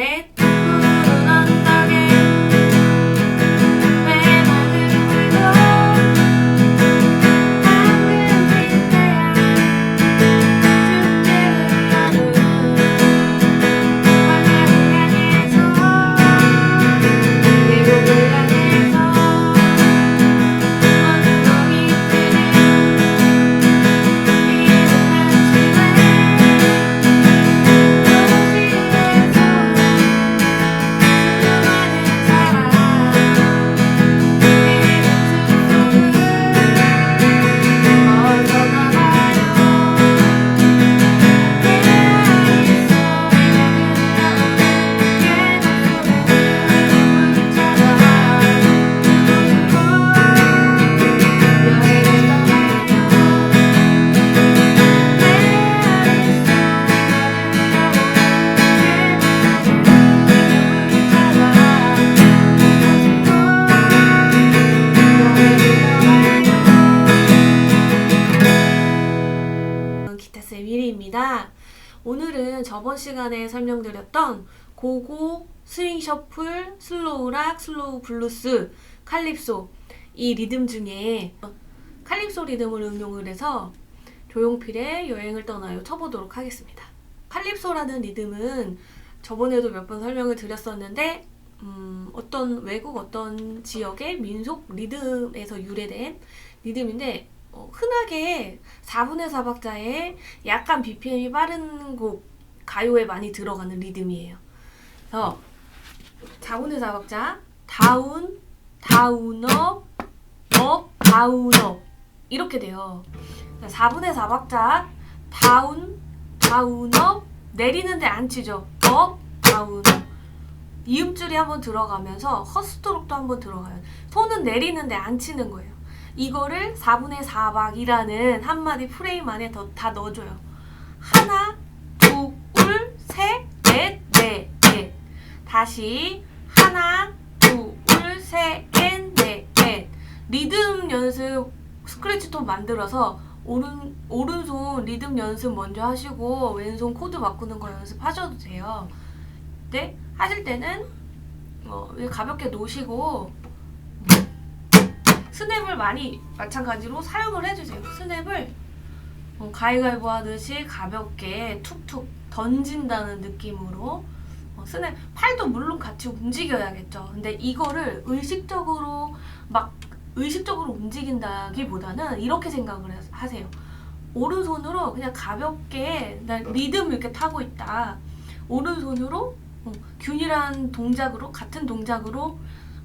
내 오늘은 저번 시간에 설명드렸던 고고, 스윙 셔플, 슬로우 락, 슬로우 블루스, 칼립소 이 리듬 중에 칼립소 리듬을 응용을 해서 조용필의 여행을 떠나요 쳐보도록 하겠습니다. 칼립소라는 리듬은 저번에도 몇 번 설명을 드렸었는데 음, 어떤 외국 어떤 지역의 민속 리듬에서 유래된 리듬인데 어, 흔하게 4분의 4박자에 약간 BPM이 빠른 곡 가요에 많이 들어가는 리듬이에요. 그래서 4분의 4박자 다운, 다운업, 업, 다운업 이렇게 돼요. 4분의 4박자 다운, 다운업 내리는데 안 치죠. 업, 다운업 이음줄이 한번 들어가면서 헛스트록도 한번 들어가요. 손은 내리는데 안 치는 거예요. 이거를 4분의 4박이라는 한마디 프레임 안에 더, 다 넣어줘요. 하나, 둘, 셋, 넷, 넷, 넷. 다시 하나, 둘, 셋, 넷, 넷, 넷. 리듬 연습 스크래치 톤 만들어서 오른 오른손 리듬 연습 먼저 하시고 왼손 코드 바꾸는 거 연습하셔도 돼요. 네 하실 때는 어, 가볍게 놓으시고 스냅을 많이 마찬가지로 사용을 해주세요. 스냅을 어, 가위가위보 하듯이 가볍게 툭툭 던진다는 느낌으로 어, 스냅 팔도 물론 같이 움직여야겠죠. 근데 이거를 의식적으로 막 의식적으로 움직인다기보다는 이렇게 생각을 하- 하세요. 오른손으로 그냥 가볍게 나 리듬 이렇게 타고 있다. 오른손으로 어, 균일한 동작으로 같은 동작으로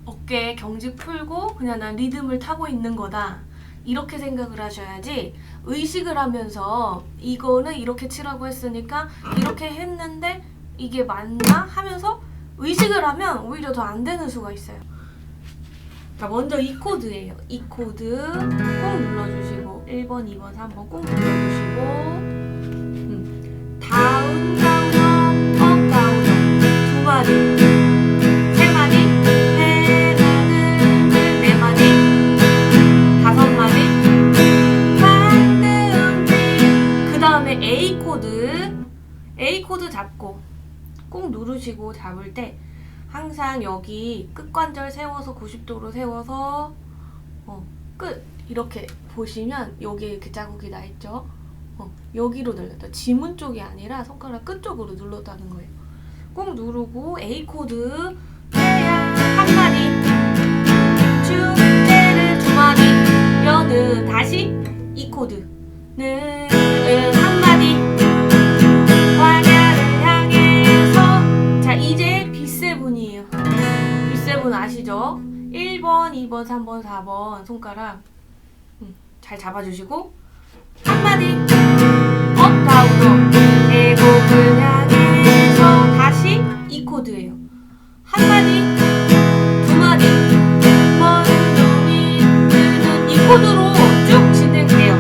어깨 경직 풀고 그냥 난 리듬을 타고 있는 거다. 이렇게 생각을 하셔야지 의식을 하면서 이거는 이렇게 치라고 했으니까 이렇게 했는데 이게 맞나 하면서 의식을 하면 오히려 더 안 되는 수가 있어요. 자, 먼저 이 코드예요. 이 코드 꼭 눌러주시고 1번, 2번, 3번 꼭 눌러주시고 음. 다운, 다운, 업, 업, 다운, 업. 두 마디, 누르시고 잡을 때 항상 여기 끝관절 세워서 90도로 세워서 어, 끝 이렇게 보시면 여기 이렇게 자국이 나 있죠. 어, 여기로 눌렀다. 지문 쪽이 아니라 손가락 끝 쪽으로 눌렀다는 거예요. 꼭 누르고 A 코드 2번, 3번, 4번 손가락. 음, 잘 잡아주시고. 한마디. 업 다운 업 계곡을 향해서 다시 이 코드예요. 한마디. 두마디. 먼둥이 뜨는 이 코드로 쭉 진행돼요.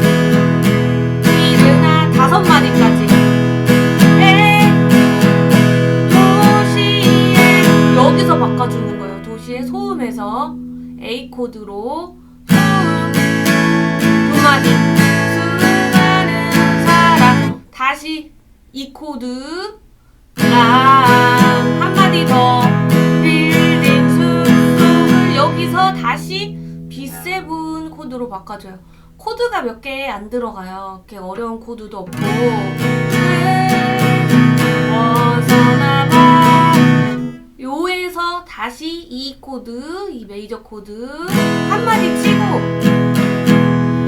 이르나 다섯 마디까지. 에 도시에 여기서 바꿔주는 거예요. 도시의 소음에서 A 코드로 두 마디 수많은 사랑. 다시 이 코드. 아, 한 마디 더. 빌딩 숲을 여기서 다시 B7 코드로 바꿔줘요. 코드가 몇 개 안 들어가요. 이렇게 어려운 코드도 없고. 네. 요에 다시 이 코드, 이 메이저 코드 한 마디 치고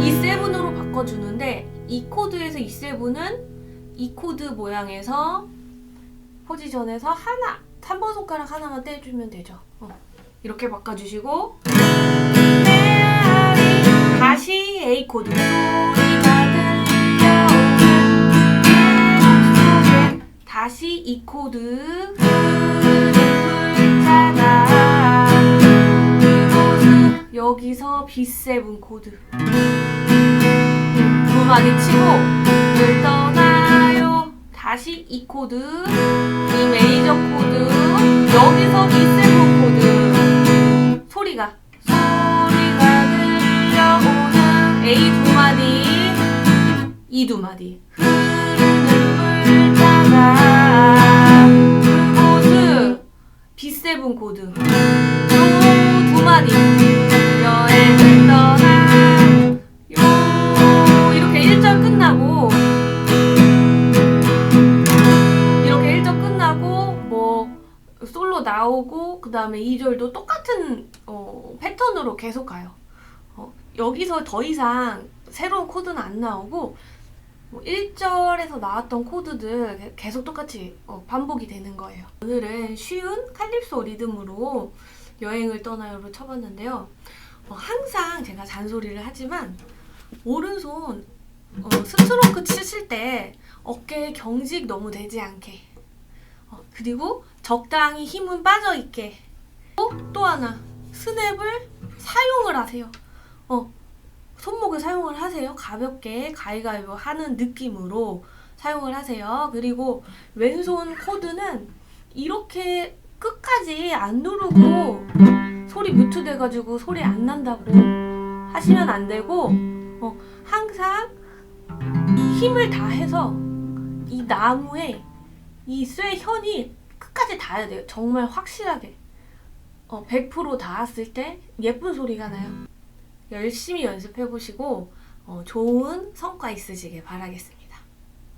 이 세븐으로 바꿔주는데 이 코드에서 이 세븐은 이 코드 모양에서 포지션에서 하나, 3번 손가락 하나만 떼주면 되죠. 어. 이렇게 바꿔주시고 다시 A 코드 다시 이 코드 B7 코드. 두 마디 치고 늘 떠나요. 다시 이 코드 이 메이저 코드 여기서 B7 코드. 소리가 소리가 들려오는 A 두 마디 이두 마디. 흐르는 물자가 그곳은 B7 코드. 요 두 마디 나오고 그 다음에 2절도 똑같은 어, 패턴으로 계속 가요. 어, 여기서 더 이상 새로운 코드는 안 나오고 뭐 1절에서 나왔던 코드들 게- 계속 똑같이 어, 반복이 되는 거예요. 오늘은 쉬운 칼립소 리듬으로 여행을 떠나요를 쳐봤는데요. 어, 항상 제가 잔소리를 하지만 오른손 어, 스트로크 치실 때 어깨에 경직 너무 되지 않게 어, 그리고 적당히 힘은 빠져 있게 또, 또 하나 스냅을 사용을 하세요. 어, 손목을 사용을 하세요. 가볍게 가위가위보 하는 느낌으로 사용을 하세요. 그리고 왼손 코드는 이렇게 끝까지 안 누르고 소리 뮤트 돼가지고 소리 안 난다고 하시면 안 되고 어, 항상 힘을 다해서 이 나무에 이 쇠 현이 끝까지 닿아야 돼요. 정말 확실하게. 어, 100% 닿았을 때 예쁜 소리가 나요. 열심히 연습해 보시고 어, 좋은 성과 있으시길 바라겠습니다.